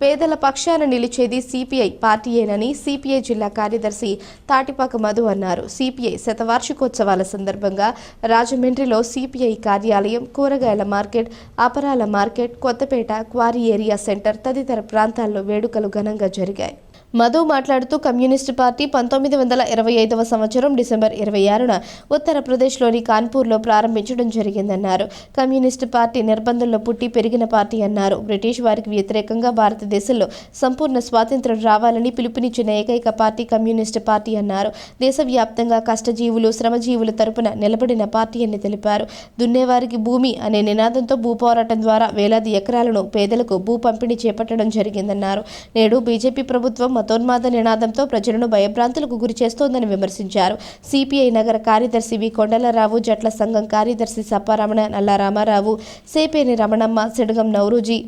పేదల పక్షాన నిలిచేది CPI పార్టీయేనని CPI జిల్లా కార్యదర్శి తాటిపాక మధు అన్నారు. సిపిఐ శతవార్షికోత్సవాల సందర్భంగా రాజమండ్రిలో సిపిఐ కార్యాలయం కూరగాయల market అపరాల market Kothapeta quarry area centre తదితర ప్రాంతాల్లో వేడుకలు ఘనంగా జరిగాయి. మధు మాట్లాడుతూ కమ్యూనిస్టు పార్టీ పంతొమ్మిది వందల ఇరవై ఐదవ సంవత్సరం డిసెంబర్ ఇరవై ఆరున ఉత్తరప్రదేశ్లోని కాన్పూర్లో ప్రారంభించడం జరిగిందన్నారు. కమ్యూనిస్టు పార్టీ నిర్బంధంలో పుట్టి పెరిగిన పార్టీ అన్నారు. బ్రిటిష్ వారికి వ్యతిరేకంగా భారతదేశంలో సంపూర్ణ స్వాతంత్రం రావాలని పిలుపునిచ్చిన ఏకైక పార్టీ కమ్యూనిస్టు పార్టీ అన్నారు. దేశవ్యాప్తంగా కష్టజీవులు శ్రమజీవుల తరపున నిలబడిన పార్టీ అని తెలిపారు. దున్నేవారికి భూమి అనే నినాదంతో భూ పోరాటం ద్వారా వేలాది ఎకరాలను పేదలకు భూ పంపిణీ చేపట్టడం జరిగిందన్నారు. నేడు బీజేపీ ప్రభుత్వం మతోన్మాద నినాదంతో ప్రజలను భయభ్రాంతులకు గురి చేస్తోందని విమర్శించారు. సిపిఐ నగర కార్యదర్శి వి. కొండలరావు జట్ల సంఘం కార్యదర్శి సప్పారమణ నల్ల రామారావు సేపేని రమణమ్మ సిడగం నౌరూజీ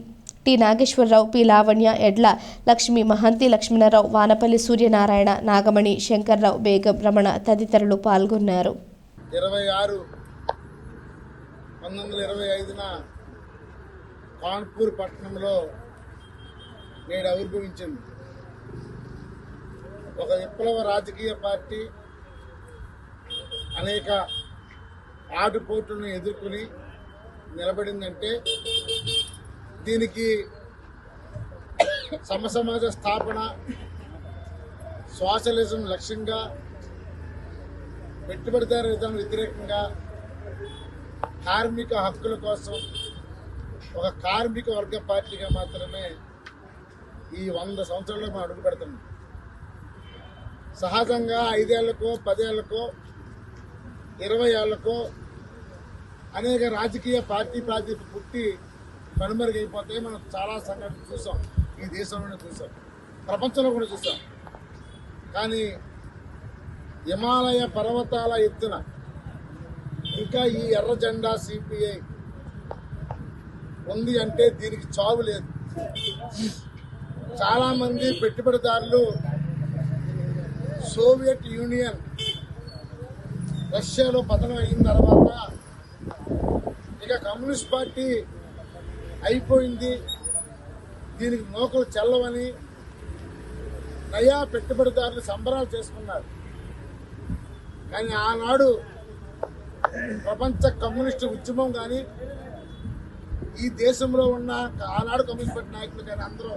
టి. నాగేశ్వరరావు పి. లావణ్య ఎడ్ల లక్ష్మి మహంతి లక్ష్మణరావు వానపల్లి సూర్యనారాయణ నాగమణి శంకర్రావు బేగం రమణ తదితరులు పాల్గొన్నారు. ఇరవై ఆరు పంతొమ్మిది వందల ఇరవై ఐదున కాన్పూర్ పట్టణంలో నేడు ఆవిర్భవించింది ఒక విప్లవ రాజకీయ పార్టీ అనేక ఆటుపోట్లను ఎదుర్కొని నిలబడిందంటే దీనికి సమసమాజ స్థాపన సోషలిజం లక్ష్యంగా పెట్టుబడిదారు విధానం వ్యతిరేకంగా కార్మిక హక్కుల కోసం ఒక కార్మిక వర్గ పార్టీగా మాత్రమే ఈ వంద సంవత్సరాల్లో మనం అడుగు పెడుతున్నాం సహజంగా ఐదేళ్ళకో పదేళ్ళకో ఇరవై ఏళ్ళకో అనేక రాజకీయ పార్టీ ప్రాతిప పుట్టి కనుమరుగైపోతాయి మనం చాలా సంఘటనలు చూసాం. ఈ దేశంలోనే చూసాం. ప్రపంచంలో కూడా చూసాం. కానీ హిమాలయ పర్వతాల ఎత్తున ఇంకా ఈ ఎర్ర జెండా సిపిఐ ఉంది అంటే దీనికి చావు లేదు. చాలామంది పెట్టుబడిదారులు సోవియట్ యూనియన్ రష్యాలో పతనం అయిన తర్వాత ఇక కమ్యూనిస్ట్ పార్టీ అయిపోయింది. దీనికి నూకలు చెల్లవని నయా పెట్టుబడిదారులు సంబరాలు చేసుకున్నారు. కానీ ఆనాడు ప్రపంచ కమ్యూనిస్టు ఉద్యమం కానీ ఈ దేశంలో ఉన్న ఆనాడు కమ్యూనిస్ట్ పార్టీ నాయకులు కానీ అందరూ